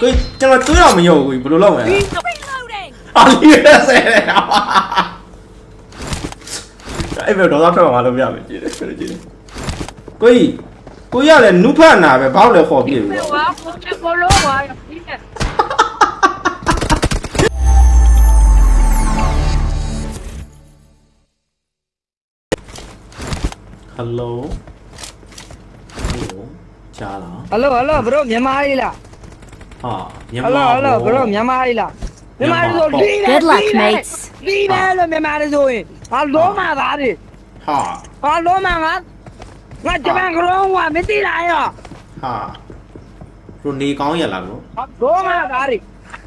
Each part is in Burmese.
ကိုကျွန်တော်တွေးတော့မယုံဘူးဘယ်လိုလုပ်မလဲ Reloading. အာလီရဆဲတယ်အဲ့ဘယ်တော့တော့ထွက်မှာလို့မရဘူးကြည့်တယ်ကြည့်တယ်ကိုကြီးကိုကြီးကလည်းနုဖတ်နာပဲဘောက်လည်းခေါ်ပြည့်ပြီ Me ပေါ့ va, me coloco. ay, mira. ဟယ်လိုဟယ်လိုကြားလားဟယ်လိုဟယ်လိုဘရိုမြန်မာလေးလား ဟာမြဟယ်လိုဟယ်လိုဘရိုမြန်မာလေးလားမြန်မာလေးဆိုလီးတယ် Good luck, လီးတယ် mates. လီးတယ်လို့မြန်မာလေးဆိုရင်ဟာလုံးမသားတယ်ဟာဟာလုံးမငါငါဂျပန်ကလုံးကမသိလားရောဟာရိုနေကောင်းရလားဘရိုဟာလုံးမသားတယ်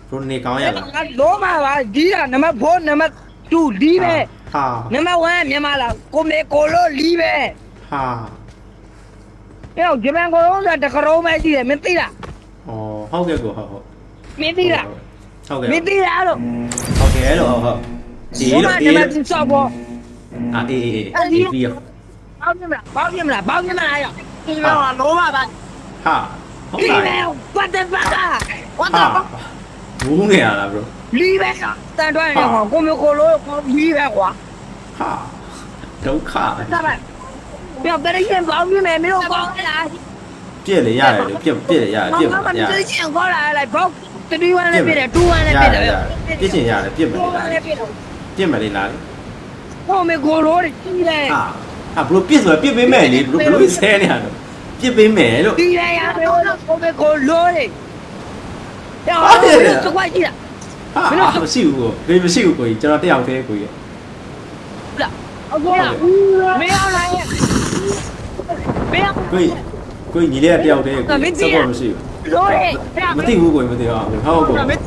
ရိုနေကောင်းရလားငါလုံးမပါဒီကနံပါတ်4နံပါတ်2လီးပဲဟာနံပါတ်1မြန်မာလားကိုမေကိုလိုလီးပဲဟာအဲ့တော့ဂျပန်ကလုံးကတကရုံးပဲရှိတယ်မသိလားဩ ဟုတ်ကဲ့ကိုဟုတ်ဟုတ် မသိလား ဟုတ်ကဲ့ မသိလားလို့ ဟုတ်ကဲ့လို့ဟုတ်ဟုတ်ဒီ လုံးမ လို့ နံ ဒီ ပါတ်2ဆော့ပေါ် အာအေးအေးအေးပြီးရော 包你们了，包你们了，包你们来呀！你们往罗马吧， ဟာဟုတ် 里 လား 面我的妈的，我 ဟာ 的 ဘူးနေရလားဘရို 里面呀，三段的话，我们火炉往里面花， ဟာဒုက္ခ 咋办？不要在那先包你们，没有包来， ပြက်လေရတယ်လို့ပြက်ပြက်လေရတယ်ပြက်ပါလားရတယချင်းခေါ်လာလိုက်ဘောက်31နဲ့ပြည့်တယ်21နဲ့ပြည့်တယ််ပြက်ချင်ရတယ်ပြက်မယ်လေလားပြည့်တယ်ပြက်မယ်လေလားဟိုမေဂိုရိုးတီးလိုက်ဟာဟာဘလို့ပြက်ဆိုပြက်ပေးမယ်လေဘလို့ဘလို့ဆဲနေရတော့ပြက်ပေးမယ်လို့တီးလိုက်ရမေဟိုမေဂိုရိုးလေတော်တယ်သူကကြည့်တာဟာမရှိဘူးကိုဒီမရှိဘူးကိုကြီးကျွန်တော်တယောက်တည်းကိုကြီး ဟုတ်လားအခုကမေအောင်လိုက်မေအောင်对。 ကိုညီလေးကတယောက်တည်းကိုစပေါ်မရှိဘူးလို့ရမသိဘူးကိုမသိဘူးဟုတ်ကောဘယ်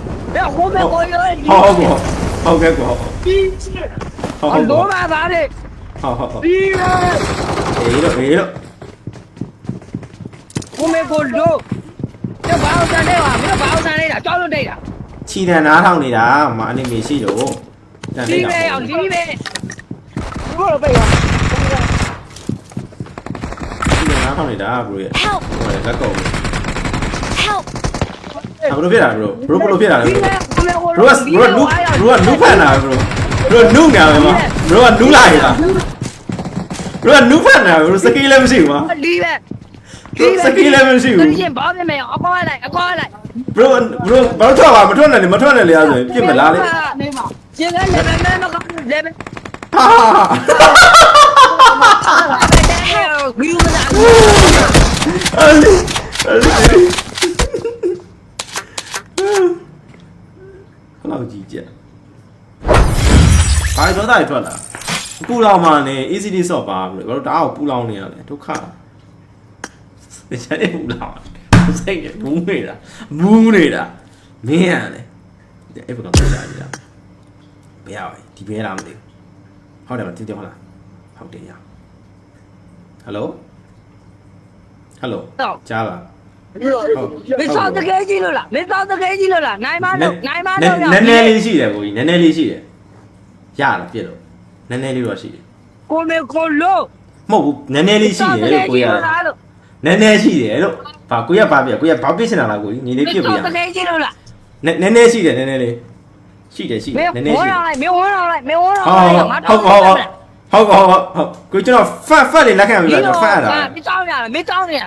ဟိုဘယ်ကိုရဟုတ်ကောဟုတ်ကဲ့ကောဟုတ်ကောဘာဘာလဲဟုတ်ဟုတ်ဒီရေရောရေရောကိုမေကိုလို့ကျဘာအောင်တန်းနေတာမင်းဘာအောင်တန်းနေတာကြောက်လို့တိတ်တာခြိတန်နားထောင်နေတာမအနေမေရှိတော့ဒီပဲအောင်ဒီပဲဘယ်လိုပဲရော ဖောက်နေတာဘရိုရဲ့ဟိုလေလက်ကုန်အဘရိုဖြစ်တာဘရိုဘရိုဘလိုဖြစ်တာလဲဘရိုဘရိုဘရိုဘရိုနူးဖန်တာဘရိုဘရိုနူးငါပဲမဘရိုကနူးလာရတာဘရိုကနူးဖန်တာဘရိုစကီးလည်းမရှိဘူးမဒီပဲဒီစကီးလည်းမရှိဘူးသူရင်ဘာဖြစ်မယ်အကွာလိုက်အကွာလိုက်ဘရိုဘရိုဘာထွက်ပါမထွက်နဲ့မထွက်နဲ့လေအားဆိုရင်ပြစ်မလားလေကျင်းလဲလေမဲမကောင်းလေမဲဟာ ဂီယူမလာခလောက်ကြီးကြဘာလို့တော့ထွက်လာပူလောင်မှလည်း easy ဆော့ပါဘူးဘာလို့ဒါအောင်ပူလောင်နေရလဲဒုက္ခတခြားနေပူလောင်စိတ်ကဘူးနေတာဘူးနေတာမင်းရလေအဲ့ဘကောင်ပြတာကြီးလားမရဘူးဒီဘဲလားမသိဘူးဟုတ်တယ်မသိတယ်ဟုတ်လားဟုတ်တယ်ရ ဟယ်လိုဟယ်လိုကြားလားမင်းသောတကယ်ကြီးလို့လားမင်းသောတကယ်ကြီးလို့လားနိုင်မလို့နိုင်မလို့နည်းနည်းလေးရှိတယ်ကိုကြီးနည်းနည်းလေးရှိတယ်ရလားပြည့်တော့နည်းနည်းလေးတော့ရှိတယ်ကိုမေကိုလို့မဟုတ်ဘူးနည်းနည်းလေးရှိတယ်လို့ကိုရနည်းနည်းရှိတယ်လို့ဘာကိုရဘာပြကိုရဘာပြစ်ချင်တာလားကိုကြီးညီလေးပြစ်ပြရမင်းသောတကယ်ကြီးလို့လားနည်းနည်းရှိတယ်နည်းနည်းလေးရှိတယ်ရှိတယ်နည်းနည်းရှိတယ်မင်းဝန်းအောင်လိုက်မင်းဝန်းအောင်လိုက်မင်းဝန်းအောင်လိုက်ဟုတ်ဟုတ်ဟုတ် ဟုတ်ဟုတ်ဟုတ်ကိုကျွန်တော် fat fat လေးလက်ခံပေးပါကျွန်တော် fat ရတာမင်းတောင်းရမင်းတောင်းနေ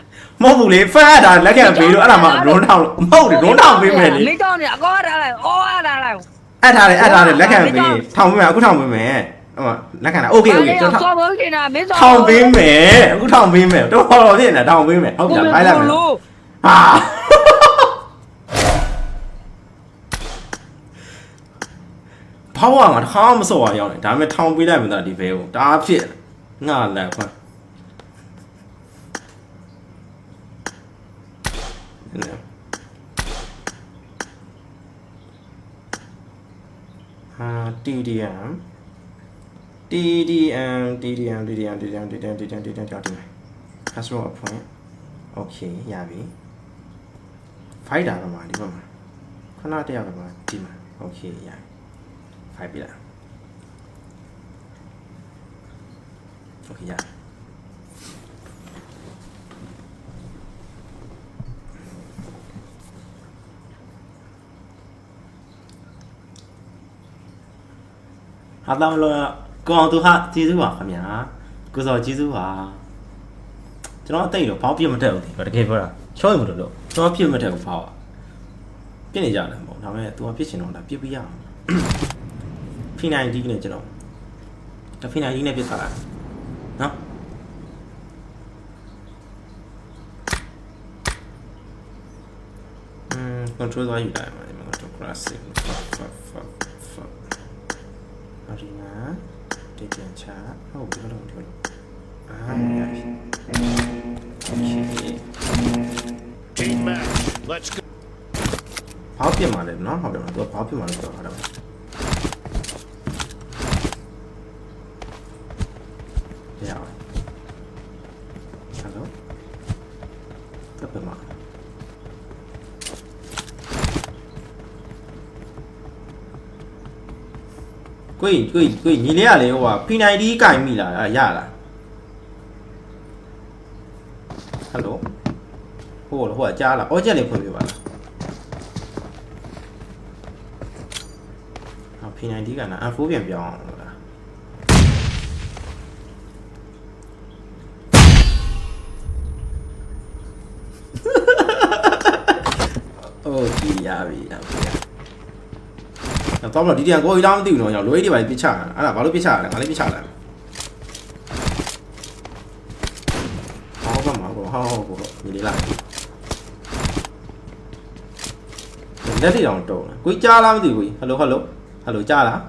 မဟုတ်ဘူးလေ fat ရတာလက်ခံပေးလို့အဲ့ဒါမှ round down မဟုတ်လေ round down ပေးမယ်လေမင်းတောင်းနေအကောထားလိုက်အော်အထားလိုက်အဲ့ထားတယ်အဲ့ထားတယ်လက်ခံပေးထောင်ပေးမယ်အခုထောင်ပေးမယ်ဟိုလက်ခံတာ okay okay ကျွန်တော်ထောင်ပေးနေတာမင်းထောင်ပေးမယ်အခုထောင်ပေးမယ်တော်တော်ဖြစ်နေတာထောင်ပေးမယ်ဟုတ်ကဲ့ဘိုက်လိုက်မယ်ဟာ ဘောင်းကငါတစ်ခါမှမစော်ရအောင်လေဒါပေမဲ့ထောင်ပေးလိုက်မှသာဒီဘဲကိုဒါဖြစ်ငါလည်းခွန်းဟာ TDM TDM TDM TDM TDM TDM TDM TDM ကြောက်တယ် customer appoint okay ရပြီဖိုက်တာတော့မှာဒီဘက်မှာခဏတယောက်တော့မှာဒီမှာ okay ရပြီ ဖိုက်ပြလိုက်โอเคရဟာတမလို့ကိုအောင်သူဟာကျေးဇူးပါခင်ဗျာကိုစောကျေးဇူးပါကျွန်တော်အသိတော့ဘောင်းပြစ်မတက်ဘူးဒီတကယ်ပြောတာချောရင်မလို့လို့ကျွန်တော်ပြစ်မတက်ဘူးဘောင်းပြစ်နေကြတယ်ပေါ့ဒါပေမဲ့ तू ကပြစ်ချင်တော့ဒါပြစ်ပြရအောင် P90 နဲ့ကျွန်တော်ဒါ P90 နဲ့ပြစ်သွားတာနော်อืม control သွားယူလိုက်ပါဒီမှာ control classic fuck fuck fuck fuck အရင်ကတည်ပြန်ချဟုတ်ပြီဟုတ်တော့ဒီလိုအားရပြီ Team match let's go ဘာဖြစ်မှာလဲနော်ဟုတ်တယ်မဟုတ်ဘူးဘာဖြစ်မှာလဲပြောတာပါ ကိုကြီးကိုကြီးကိုကြီးညီလေးကလေဟိုက P90 ကင်မိလားအဲ့ရလားဟယ်လိုဟိုဟိုကကြားလားအော်ချက်လေးဖွင့်ပြပါလား ဟော P90 ကနာ F4 ပြန်ပြောင်းအောင်လို့လားโอเคရပြီရပြီ တော့တော့မလို့ဒီတန်ကိုကြီးလားမသိဘူးနော်ကျွန်တော်လိုအေးတွေပါပြစ်ချတာအဲ့ဒါဘာလို့ပြစ်ချတာလဲငါလည်းပြစ်ချတာဟောကမှာဟောဟောဟောညီလေးလားလက်တွေတောင်တုံးကိုကြီးကြားလားမသိဘူးကိုကြီးဟယ်လိုဟယ်လိုဟယ်လိုကြားလား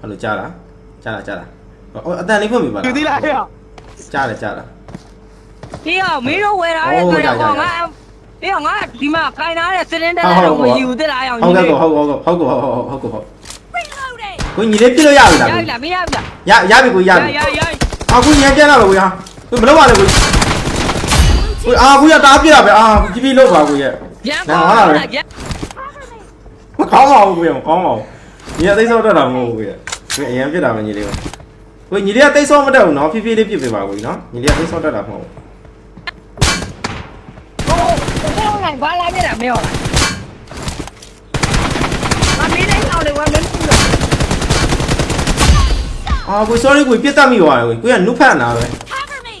ဟယ်လိုကြားလားကြားလားကြားလားအော်အတန်လေးဖွင့်ပြပါလားသူသိလားဟဲ့ကြားတယ်ကြားလားဒီဟာမင်းတို့ဝယ်ထားတဲ့ဆိုတော့ငါဒီဟာငါဒီမှာခိုင်ထားတဲ့စလင်တန်းတော့မယူသင့်လားအောင်ကြီးဟုတ်ကဲ့ဟုတ်ကဲ့ဟုတ်ကဲ့ဟုတ်ကဲ့ဟုတ်ကဲ့ဟုတ် ကိုညီလေးပြစ်လို့ရပြီလားရကိုပြီလားမရပြီလားရရပြီကိုရရပြီရရအာကိုညံပြန်လာလို့ကိုရကိုမလုပ်ပါနဲ့ကိုကိုအာကိုရတားပြတာပဲအာကြည့်ပြီးလုပ်ပါကိုရပြန်ပေါ်လာကြမကောင်းပါဘူးကိုရမကောင်းပါဘူးညီအသိစောတတ်တာမဟုတ်ဘူးကိုရကိုအရင်ပြစ်တာပဲညီလေးကိုကိုညီလေးကသိစောမတတ်ဘူးနော်ဖြည်းဖြည်းလေးပြစ်ပေးပါကိုနော်ညီလေးကသိစောတတ်တာမဟုတ်ဘူးဟိုဟိုနိုင်ဘာလာနေတာမရောလားမမင်းလည်းဟောလေဝမ်းမင်း အာကို sorry ကိုပြစ်တတ်မိသွားတယ်ကိုကိုရနုဖတ်နာပဲ Cover me!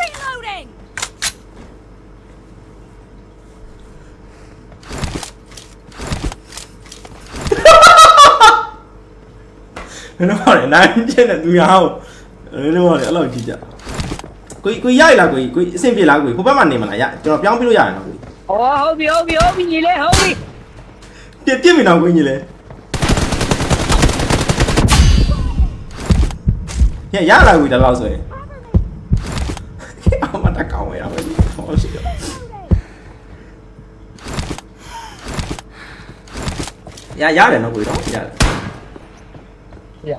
Reloading! ဘယ်တော့မှလည်းနိုင်ပြည့်တဲ့သူရအောင်ဘယ်တော့မှလည်းအဲ့လိုကြည့်ကြကိုကိုရရလားကိုကိုအဆင်ပြေလားကိုဟိုဘက်မှာနေမလားရကျွန်တော်ပြောင်းပြလို့ရရနော်ကိုဟောဟုတ်ပြီဟုတ်ပြီဟုတ်ပြီညီလေးဟုတ်ပြီပြစ်ပြစ်မိတော့ကိုကြီးလေ ရရလာကိုတလောက်ဆိုရင်အမတကောင်းရပါဘူးဟောရှိတော့ရရတယ်နော်ကိုတော့ရတယ်ရ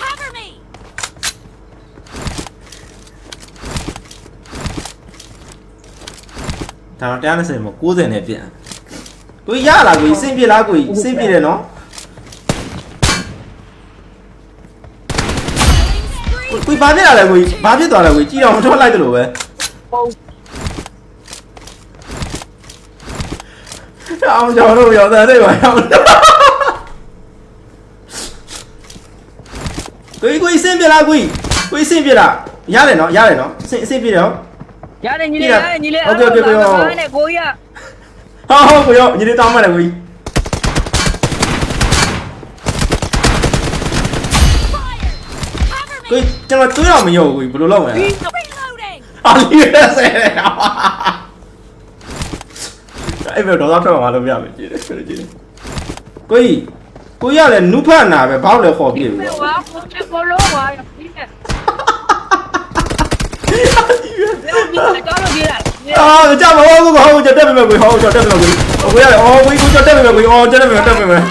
Cover me! ဒါတော့တရား20မှာ90နဲ့ပြန်ကိုရလာကိုစင်ပြေလားကိုစင်ပြေတယ်နော် ဘာဖြစ်လာလဲကိုဘာဖြစ်သွားလဲကိုကြည့်တော့မထွက်လိုက်တယ်လို့ပဲဟုတ်အောင်ကြောင်လို့ရောက်တဲ့ပါအောင်ကိုကိုစင်ပြလားကိုကိုစင်ပြလားရတယ်နော်ရတယ်နော်စင်စင်ပြတယ်နော်ရတယ်ညီလေးရတယ်ညီလေးနဲ့ကိုကြီးကဟောဟုတ်ကိုရောညီလေးတောင်းမှလည်းကို Fire! Cover ကို me! ကျွန်တော်တွေးတော့မရောဘူးကိုဘယ်လိုလုပ်မလဲ Reloading! အာလီရဆဲအဲ့ဘယ်တော့တော့ထွက်မှာလို့ပြမယ်ကြည့်တယ်ကြည့်တယ်ကိုကြီးကိုရလည်းနုဖတ်နာပဲဘောက်လည်းခေါ်ပြပြီဘယ်ပေါ့ဝါကိုချက်ကိုလို့ဝါရပြီနဲ့ဘယ်လိုကြည့်ရလဲအာကြမဟုတ်ဘူးဟောကြတက်ပြီမယ်ကိုဟောကြတက်ပြီမယ်ကိုကိုရတယ်အော်ကိုကိုကြတက်ပြီမယ်ကိုအော်ကြတက်ပြီမယ်တက်ပြီမယ်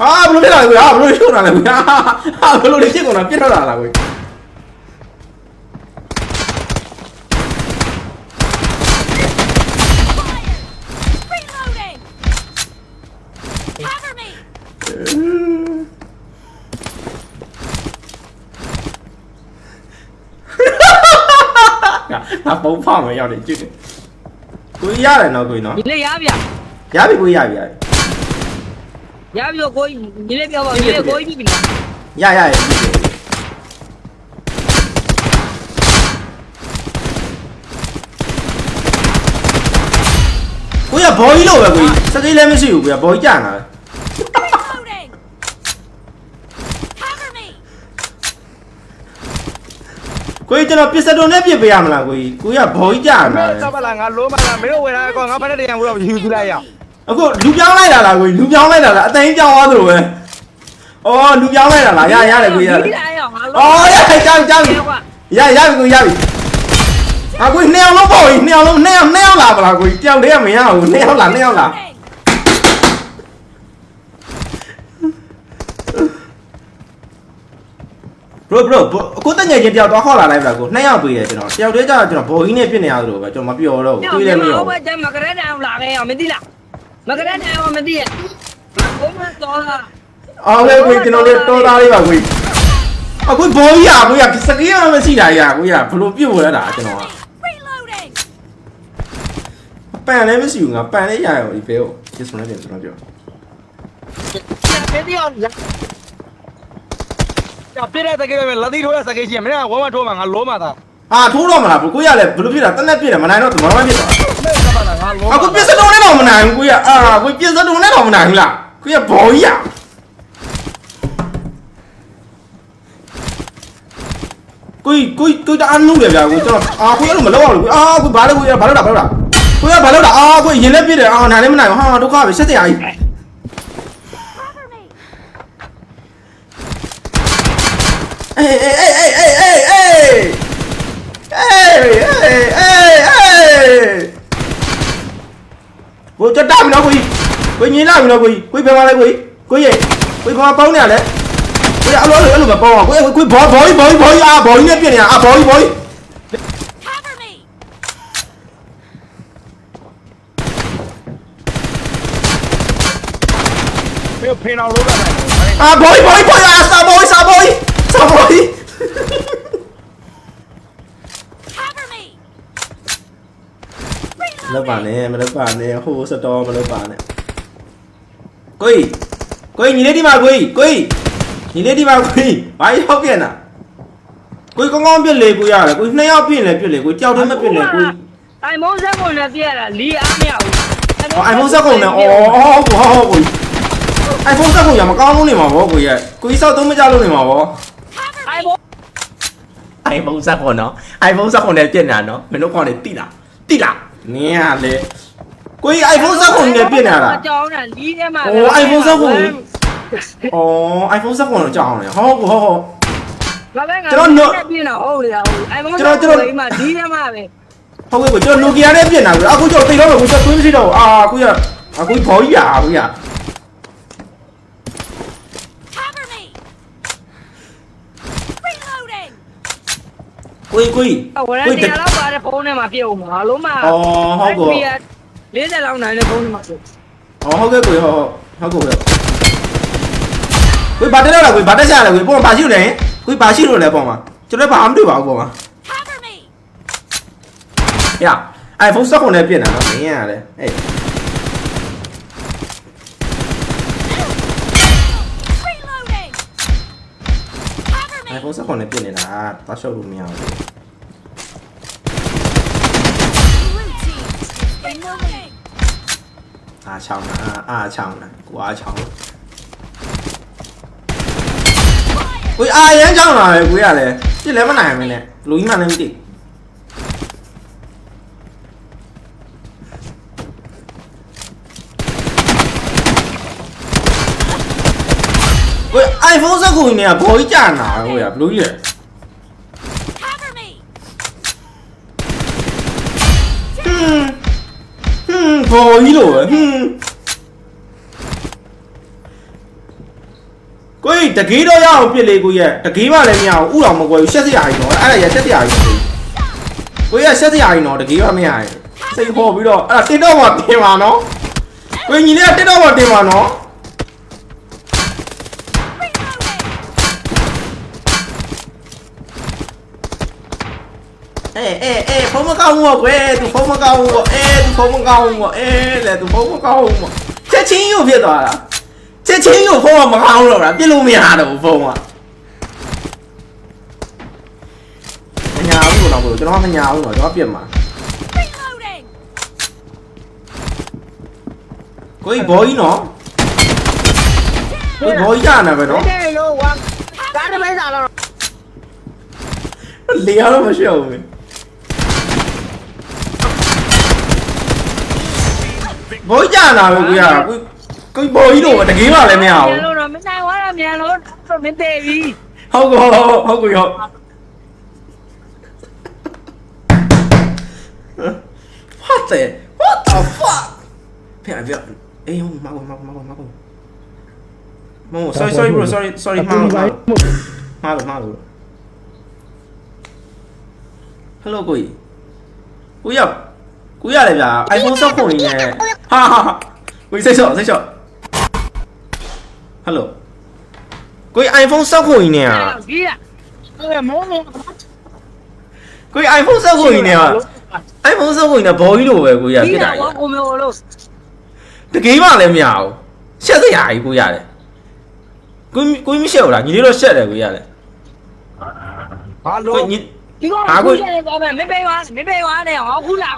ဟာဘလို့ဖြစ်လာလဲကွာဟာဘလို့ရှုပ်လာလဲကွာဟာဘလို့ဖြစ်ကုန်တာပြစ်ထွက်လာတာကွာငါပုံဖောက်မယ်ရောက်နေကြည့်တယ်ကိုကြီးရတယ်နော်ကိုကြီးနော်ဒီလေရဗျာရပြီကိုကြီးရပြီရပြီ ရပြီကိုကြီးဒီလေးပြောပါဒီလေးကိုကြီးပြီလားရရရပြီကိုကြီးကဘော်ကြီးလို့ပဲကိုကြီးစကိလည်းမရှိဘူးကိုကြီးကဘော်ကြီးကြာနေတာ Reloading! Cover me! ကိုကြီးကျွန်တော်ပစ္စတိုနဲ့ပြစ်ပေးရမလားကိုကြီးကိုကြီးကဘော်ကြီးကြာနေတာစပါလားငါလုံးမလားမင်းတို့ဝယ်တာကောငါဖက်တဲ့တရားဘူးတော့ယူပြလိုက်ရအောင် အခုလူပြောင်းလိုက်တာလားကိုကြီးလူပြောင်းလိုက်တာလားအသိပြောင်းသွားသလိုပဲအော်လူပြောင်းလိုက်တာလားရရတယ်ကိုကြီးရဒီလိုက်အောင်ငါအော်ရရကြောက်ကြောက်ရရပြီကိုရပြီအကိုနှစ်ယောက်လုံးပေါ့ကြီးနှစ်ယောက်လုံးနှစ်ယောက်နှစ်ယောက်လာပါလားကိုကြီးတယောက်တည်းကမရဘူးနှစ်ယောက်လာနှစ်ယောက်လာ Reloading! bro bro ကိုတငယ်ချင်းတယောက်တော့ခေါ်လာလိုက်ပါကိုနှစ်ယောက်ပေးတယ်ကျွန်တော်တယောက်တည်းကျတော့ကျွန်တော်ဘော်ကြီးနဲ့ပြစ်နေရသလိုပဲကျွန်တော်မပြောတော့ဘူးတွေးလည်းမရောဘယ်ကျမကရက်တောင်လာခဲ့အောင်မသိလား မကရက်တောင်မသိရဘုံမတော်လားအော်လေကိုကျွန်တော်လည်းတော်သားလေးပါကိုအခုဘော်ကြီးอ่ะကိုရစကီးရမရှိတာရကိုရဘလို့ပြစ်ဝဲတာကျွန်တော်က Reloading! ပန်လည်းမရှိဘူးငါပန်လည်းရရောဒီဘဲကိုဒီစမလည်းကျွန်တော်ပြောတဲ့ဒီအောင်ကြာပြတဲ့တကယ်ပဲလက်သီးထိုးတဲ့စကေးကြီးမင်းကဝမ်းမထိုးမှာငါလုံးမသားအာထိုးတော့မလားကိုရလည်းဘလို့ဖြစ်တာတက်လက်ပြစ်တယ်မနိုင်တော့မမဖြစ်တော့မင်းစ ပါလားငါလုံးအခုပြစ်စတုံးနဲ့တော့မနိုင်ဘူးကိုရအာကိုပြစ်စတုံးနဲ့တော့မနိုင်ဘူးလားကိုရဘော်ကြီးอ่ะကိုကိုကိုတအားနုတယ်ဗျာကိုကျွန်တော်အာကိုရလို့မလောက်အောင်လို့အာကိုဘာလို့ကိုရဘာလို့တာဘာလို့တာကိုရဘာလို့တာအာကိုရင်လည်းပြစ်တယ်အာနိုင်လည်းမနိုင်ဘူးဟာဒုက္ခပဲဆက်တရားကြီး Cover me! အေးအေးအေးအေးအေးအေးအေးအေးအေးအေး ചൊട്ടാമിനോ കുയി കുയി നീലാമിനോ കുയി കുയി പേമാലെ കുയി കുയി കുയി പേമാ പൗനെ അല്ലേ Kui hello hello hello പോ കുയി കുയി ബോ ബോയ് ബോയ് ബോയ് ആ ബോയ് നെ പിയ ആ ബോയ് ബോയ് ആ ബോയ് ബോയ് ബോയ് ആ സാ ബോയ് സാ ബോയ് ပ်ပါနဲ့မလုပ်ပါနဲ့ဟိုစတော်မလုပ်ပါနဲ့ကိုကြီးကိုကြီးညီလေးဒီမှာကိုကြီးကိုကြီးညီလေးဒီမှာကိုကြီးဘာရောက်ပြန်တာကိုကြီးကောင်းကောင်းပြစ်လေကိုရတယ်ကိုကြီးနှစ်ယောက်ပြစ်လေပြစ်လေကိုကြောက်တယ်မပြစ်လေကိုကြီးအိုင်မုန်းစက်ကုန်နဲ့ပြရတာလီအားမရဘူးအော် iPhone 7ကုန်နဲ့အော်အော်ဟုတ်ဟုတ်ဟုတ်ကိုကြီး iPhone 7ကုန်ရမကောင်းလို့နေမှာဗောကိုကြီးကိုကြီးစောက်သုံးမကြလို့နေမှာဗော Cover အိုင် me! မုန်း iPhone 7ကုန်နော် iPhone 7ကုန်နဲ့ပြစ်နေတာနော်မင်းတို့ကောင်နေတိလားတိလား နင်းရလေကိုကြီး iPhone 7ကုန်နဲ့ပြစ်နေတာကြောင်းတာလီထဲမှာအိုး iPhone 7ကုန်อ๋อ iPhone 7ကုန်တော့ကြောက်အောင်လေဟောဟောဟော ဘာပဲငါကျွန်တော်ပြင်းတော့ဟုတ်လေဟုတ်အိုင်မုန်းကျွန်တော်ကျွန်တော်ဒီမှာဒီထဲမှာပဲဟုတ်ကဲ့ကိုကျွန်တော် Nokia နဲ့ပြင်တာကိုအခုကျွန်တော်သိတော့ကိုကျွန်တော်တွေးမရှိတော့အာကိုရအခုဘောကြီးရအခုရ Cover me! Reloading! ကိုကြီးကိုကြီးဝရန်တရာလောက်ပါတဲ့ဖုန်းထဲမှာပြည့်အောင်ဘာလို့မှဩဟုတ်ကော40လောက်နိုင်တဲ့ဖုန်းထဲမှာပြည့်ဩဟုတ်ကဲ့ကိုကြီးဟုတ်ဟုတ်ဟုတ်ကောကိုကြီးဘာတက်လောက်လဲကိုကြီးဘာတက်ရှာလဲကိုကြီးပုံမှာဘာရှိလဲကိုကြီးဘာရှိလို့လဲပုံမှာကျွန်တော်ဘာမှမတွေ့ပါဘူးပုံမှာရ iPhone 16နဲ့ပြင်တာနော်မင်းရတယ်အေး 69နဲ့ပြစ်နေတာသွားရှုပ်လို့မရဘူး အားချောင်းတာအားချောင်းတာကိုအားချောင်းကိုအားရမ်းချောင်းတာလေကိုရလေပြစ်လဲမနိုင်မင်းနဲ့လူကြီးမှလည်းမသိဘူး iPhone 7ကုန်နဲ့ဘောကြီးကြာနာကိုရဘလူးကြီးလဲ Cover me! ဟွန်းဟွန်းဘောကြီးလို့ပဲဟွန်းကိုကြီးတကေးတော့ရအောင်ပြစ်လေကိုရတကေးမှလည်းမရအောင်ဥတော်မကွယ်ဘူးရှက်စရာကြီးတော့အဲ့ဒါရရှက်စရာကြီးကိုရရှက်စရာကြီးတော့တကေးမှမရရင်စိတ်ခေါ်ပြီးတော့အဲ့ဒါတင်တော့မှတင်ပါနော်ကိုညီလေးကတင်တော့မှတင်ပါနော် Reloading! အေးအေးအေးဖုန်းမကောင်းဘူးပေါ့ကွယ်သူဖုန်းမကောင်းဘူးပေါ့အေးသူဖုန်းမကောင်းဘူးပေါ့အေးလေသူဖုန်းမကောင်းဘူးပေါ့ချက်ချင်းယူဖြစ်သွားတာချက်ချင်းယူဖုန်းကမကောင်းတော့တာပြစ်လို့မရတော့ဘူးဖုန်းကမညာဘူးတော့ဘူးကျွန်တော်မညာဘူးတော့ကျွန်တော်ပြစ်မှာကိုကြီးဘောကြီးနော်ကိုကြီးဘောကြီးရနေပဲနော်တယ်လို့ဝါကားတစ်မဲစာတော့လေရတော့မရှိအောင်ဘူး ကြီးရနာပဲကိုရကိုကိုကြီးဘောကြီးတော့တကယ်မှလည်းမရဘူးလို့တော့မနိုင်ဝါရမြန်လို့တော့မတည်ပြီဟုတ်ကောဟုတ်ကောရောက် What the What the fuck ဖေဖေအေးဟိုမကောမကောမကောမကောမမ sorry sorry bro sorry sorry မှားလို့မှားလို့မှားလို့ Hello ကိုကြီးကိုရောက်ကိုရလေဗျာ iPhone 7ခုနေနဲ့ ဟာဟာကိုကြီးစိတ်ဆော့စိတ်ဆော့ Hello ကိုကြီး iPhone 7ခုနေနဲ့ကြီးရအဲ့မောမောကိုကြီး iPhone 7ခုနေနဲ့ iPhone 7ခုနေနဲ့ဘောကြီးလိုပဲကိုကြီးရကြီးဖြစ်ရတာကြီးဝါကိုမောလို့တကယ်မှလည်းမရဘူးရှက်စရာကြီးကိုရတယ်ကိုကြီးကိုကြီးမရှက်ဘူးလားညီလေးတော့ရှက်တယ်ကိုကြီးရတယ်ဘာလို့ကိုညီဒီကောင်ကိုရတယ်ကွာမပေးပါမပေးပါနဲ့ဟောခုလာ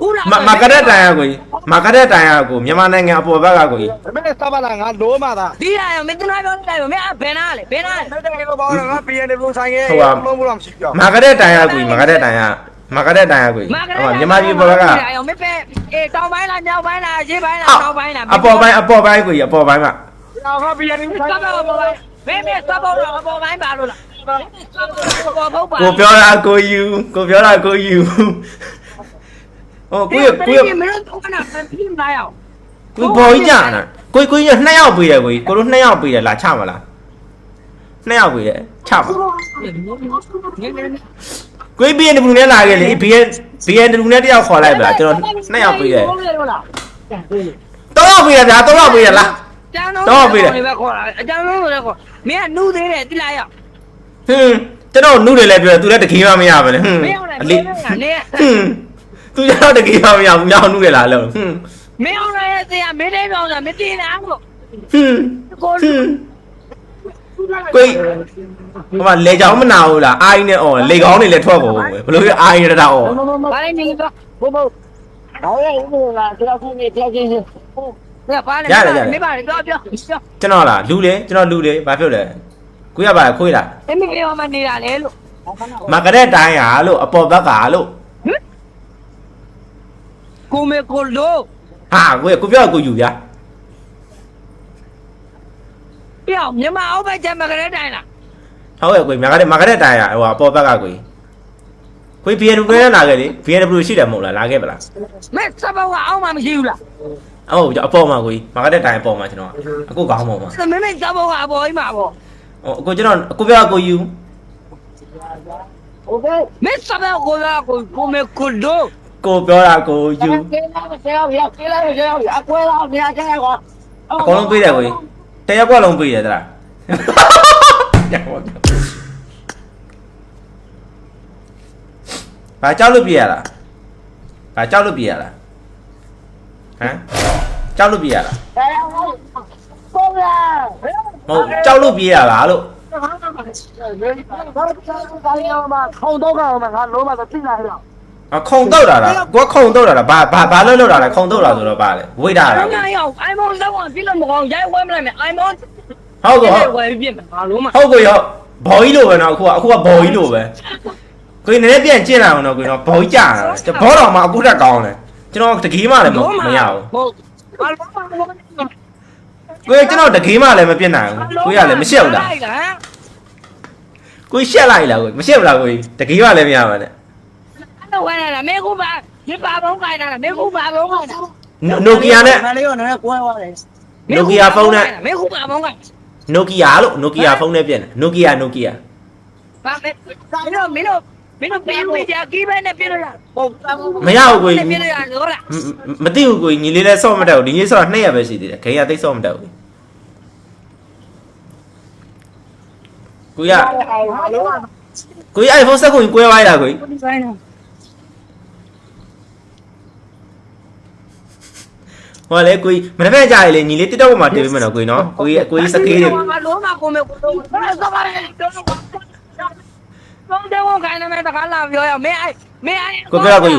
ခုလာမမကရက်တိုင်ရကိုကြီးမကရက်တိုင်ရကိုမြန်မာနိုင်ငံအပေါ်ဘက်ကကိုကြီးဒါပေမဲ့စပါလာငါလုံးမသာဒီရမင်းတို့ပြောတယ်မင်းအဘယ်နာလေဘယ်နာလေတဲ့တဲ့ဘောငါ PN ဘလို့ဆိုင်ရဲ့လုံးမလို့မရှိကြောမကရက်တိုင်ရကိုကြီးမကရက်တိုင်ရမကရက်တိုင်ရကိုကြီးဟိုမြန်မာပြည်ပေါ်ဘက်ကမပေးအေးတောင်းပိုင်းလားညောင်းပိုင်းလားရေးပိုင်းလားအောတောင်းပိုင်းလားအပေါ်ပိုင်းအပေါ်ပိုင်းကိုကြီးအပေါ်ပိုင်းမှာငါ PN စပ်ပေါ်ပေါ်ပိုင်းမင်းမစပ်ပေါ်တော့အပေါ်ပိုင်းပါလို့လားပေါ်ပေါ်ပါကိုပြောတာကိုယူကိုပြောတာကိုယူ ဟိုကိုရကိုရမင်းတို့ကတော့ပြင်လာရောက်ကိုဘောကြီးကြာနာကိုကိုကြီးနှစ်ယောက်ပေးတယ်ကိုကြီးကိုတို့နှစ်ယောက်ပေးတယ်လာချမလားနှစ်ယောက်ပေးတယ်ချပါကိုကြီးဘီအန်ဒဘူးနဲ့လာခဲ့လေဘီအန်ဘီအန်ဒဘူးနဲ့တယောက်ခေါ်လိုက်ပါကျွန်တော်နှစ်ယောက်ပေးတယ်တော့ပေးရဗျာတော့ပေးရလားကျန်တော့ပဲခေါ်တာအကျန်တော့လည်းခေါ်မင်းကနူး သေးတယ်တိလာရောက်ဟင်းကျွန်တော်နှုတ်တယ်လည်းပြောတယ်သူလည်းတကယ်မှမရပါနဲ့ဟင်းမင်းအောင်လည်းအမလေးင်းကနေဟင်းသူကျတော့တကယ်မှမရဘူးညောင်းနှုတ်ရလားလို့ဟင်းမင်းအောင်လည်းဆရာမင်းလေးပြောင်းတာမတင်လားလို့ဟင်းကိုဟင်းကိုကြီးဟိုမှာလေချောင်းမနာဘူးလားအာကြီးနဲ့အော်လေကောင်းတွေလည်းထွက်ကုန်ပဲဘလို့ရအာကြီးရတာအော်ဘာလဲနေတော့ဘို့ဘို့ဘာလဲဒီကတရားခုနေတရားချင်းဟုတ်မင်းပါလေမပါလေတော့ပြောပြောကျွန်တော်လားလူလေကျွန်တော်လူလေဘာဖြစ်လဲကိုရပါခွေးလားအမေပြောမှနေတာလေလို့မကရက်တိုင်းဟာလို့အပေါ်ဘက်ကလို့ ကိုမေကိုလို့ဟာကိုရကိုပြောကိုယူဗျာပြောင်းမြန်မာအောက်ဘက်ကျမကလေးတိုင်းလားဟုတ်ရဲ့ကိုမကရက်မကရက်တိုင်းဟာဟိုအပေါ်ဘက်ကကိုကို BNW နဲ့လာခဲ့လေ BNW ရှိတယ်မဟုတ်လားလာခဲ့ပလားမင်းစပောကအောက်မှမရှိဘူးလားအော်အပေါ်မှာကိုမကရက်တိုင်းအပေါ်မှာကျွန်တော်အခုကောင်းပါမှာမင်းမင်းစပောကအပေါ်ကြီးမှာပေါ့ဟိုအခုကျွန်တော်ကိုပြောကိုယူမင်းစပောကိုကကိုကိုမေ ကိုလို့ကိုပြောတာကိုယူကဲလာမဆရာရကဲလာမဆရာအကွဲလာမြာကျဲကွာအကုန်လုံးပေးတယ်ကိုတရက်ကွက်လုံးပေးတယ်တလားဘာကြောက်လို့ပြရလားဘာကြောက်လို့ပြရလားဟမ်ကြောက်လို့ပြရလားပေါ်လာမဟုတ်ကြောက်လို့ပြေးရလားလို့ဘာလို့မခေါင်းတော့ကမှငါလုံးမတော့သိလာရအောင်အခုံတော့ တာလားကိုကခုံတော့တာလားဘာဘာဘာလို့လောက်တာလဲခုံတော့တာဆိုတော့ပါလေဝိတ်တာလားငါရောက် iPhone 7ပြလို့မကောင်းရိုက်ဝဲမလိုက်မယ် iPhone ဟုတ်ကောဟုတ်ဝဲပြစ်မယ်ငါလုံးမဟုတ်ကိုရောဘော်ကြီးလိုပဲနော်အခုကအခုကဘော်ကြီးလိုပဲကိုနည်းနည်းပြန်ကျင့်လာအောင်တော့ကိုနော်ဘော်ကြီးကြာတာကျွန်တော်ဘောတော်မှာအခုတက်ကောင်းတယ်ကျွန်တော်တကေးမှလည်းမမရဘူးဟုတ်ဘာလို့မလုံးကိုကျွန်တော်တကေးမှလည်းမပြစ်နိုင်ဘူးကိုရလည်းမရှက်ဘူးလားကိုရှက်လိုက်လားကိုမရှက်ဘူးလားကိုတကေးမှလည်းမရပါနဲ့အဲ့ တော့ဝဲလာမေကူပါဒီပါဘုံခိုင်းတာမေကူပါဘုံခိုင်းတာနိုကီယာနဲ့ငါလေးကနည်းနည်းကွဲသွားတယ်နိုကီယာဖုန်းနဲ့ မေကူပါဘုံခိုင်းနိုကီယာလို့နိုကီယာဖုန်းနဲ့ပြင်တယ်နိုကီယာနိုကီယာဘာမေမင်းတို့မင်းတို့မင်းတို့ပြန်ပြီးကြကီးပဲနဲ့ပြလို့ရဟုတ်မရဘူးကိုပြလို့ရလို့လားမသိဘူးကိုညီလေးလည်းစော့မတက်ဘူးဒီနေ့စော့နှစ်ရက်ပဲရှိသေးတယ်ခင်ဗျာသိစော့မတက်ဘူးကိုရကိုရ iPhone 7ကိုကွဲသွားရတာကိုဆိုင် ဟိုကလေကိုကြီးမနေ့ကကြာရလေညီလေး TikTok ပေါ်မှာတင်ပေးမယ်နော်ကိုကြီးနော်ကိုကြီးကိုကြီးစကေးတွေငါလုံးမကိုမေကိုတော့စပါးတော့တော့တော့ခိုင်းနေမယ်တခါလာပြောရမင်းအဲ့မင်းအဲ့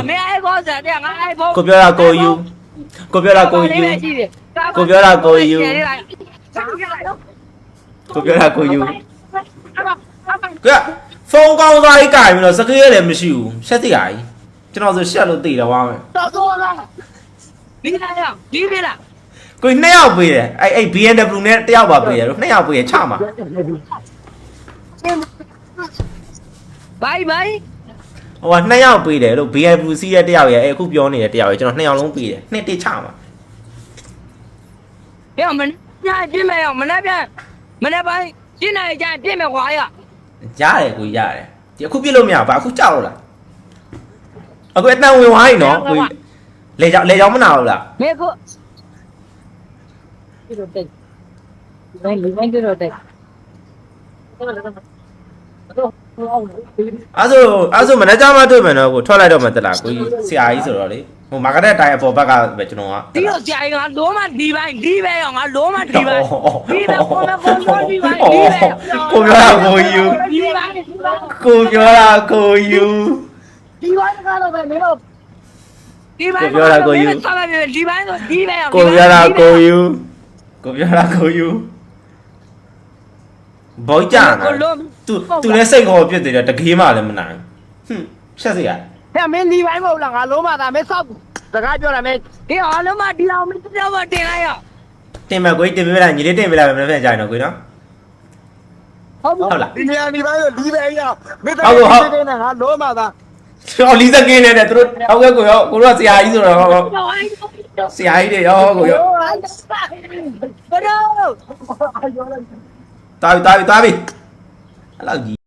မင်းအဲ့ကောစားတဲ့ငါအဲ့ဘောကိုပြောတာကိုယူကိုပြောတာကိုယူကိုပြောတာကိုယူကိုပြောတာကိုယူကဖုန်းကောင်းစားကြီးကြိုင်ပြီးတော့စကေးလည်းမရှိဘူးရှက်သိရကြီးကျွန်တော်ဆိုရှက်လို့သိတယ်ဝါမယ်တော့တော့လာ ဒီလာရဒီပြလာကိုကြီးနှစ်ယောက်ပေးတယ်အဲ့အဲ့ BMW နဲ့တစ်ယောက်ပါပေးတယ်နှစ်ယောက်ပေးရချမှာဘိုင်ဘိုင်ဟိုကနှစ်ယောက်ပေးတယ်လို့ BMW စီးရဲ့တစ်ယောက်ရဲ့အဲ့အခုပြောနေတဲ့တစ်ယောက်ရဲ့ကျွန်တော်နှစ်ယောက်လုံးပေးတယ်နှစ်တိချမှာပြမညာပြင်းမယ်ရောမနေ့ပြန်မနေ့ပိုင်းရှင်းနေကြပြင်းမယ်ခွာရရတယ်ကိုကြီးရတယ်ဒီအခုပြစ်လို့မရဘူးအခုကြောက်လို့လားအခုအတန်ဝင်သွားပြီနော်ကိုကြီး လေကြောင်လေကြောင်မနာဘူးလားမေကိုဒီလိုတက်ဘယ်လိုလဲဒီလိုတက်အဲ့ဆိုအဲ့ဆိုမနေ့ကမှတွေ့မယ်နော်ကိုထွက်လိုက်တော့မှတက်လာကိုကြီးဆရာကြီးဆိုတော့လေဟိုမာကတက်တိုင်းအပေါ်ဘက်ကပဲကျွန်တော်ကဒီလိုကြာရင်ငါလုံးမဒီပိုင်းဒီပဲရောငါလုံးမဒီပိုင်းဒီပဲကိုမကိုမဒီပိုင်းဒီပဲကိုပြောတာကိုယူဒီပိုင်းကိုပြောတာကိုယူဒီပိုင်းကတော့ပဲမင်းတို့ ဒီပိုင်းဒီပိုင်းဆိုဒီပဲရောကိုပြောတာကိုယူကိုပြောတာကိုယူဘောကြနာကိုလုံးသူသူလည်းစိတ်ခေါ်ပြစ်တယ်တကေးမှလည်းမနိုင်ဟွန်းရှက်စရာဟဲ့မင်းဒီပိုင်းမဟုတ်လားငါလုံးမသားမင်းဆောက်စကားပြောတာမင်းဒီအားလုံးမဒီအောင်မင်းတော့မတင်လိုက်ရတင်မယ်ကိုကြီးတင်ပေးလိုက်ညီလေးတင်ပေးလိုက်မယ်မနေ့ကကြာရင်တော့ကိုကြီးနော်ဟုတ်ဘူးဟုတ်လားဒီနေရာဒီပိုင်းဒီပဲရမိသားဟုတ်ဟုတ်စုနဲ့ငါလုံးမသား ဟောလီစကင်းနေတယ်သူတို့ဟုတ်ကဲ့ကိုရောကိုရောဆရာကြီးဆိုတော့ဟောတော့အဲ့ဆရာကြီးတွေရောကိုရောဘရောတာပြီတာပြီတာပြီအဲ့လောက်ကြီး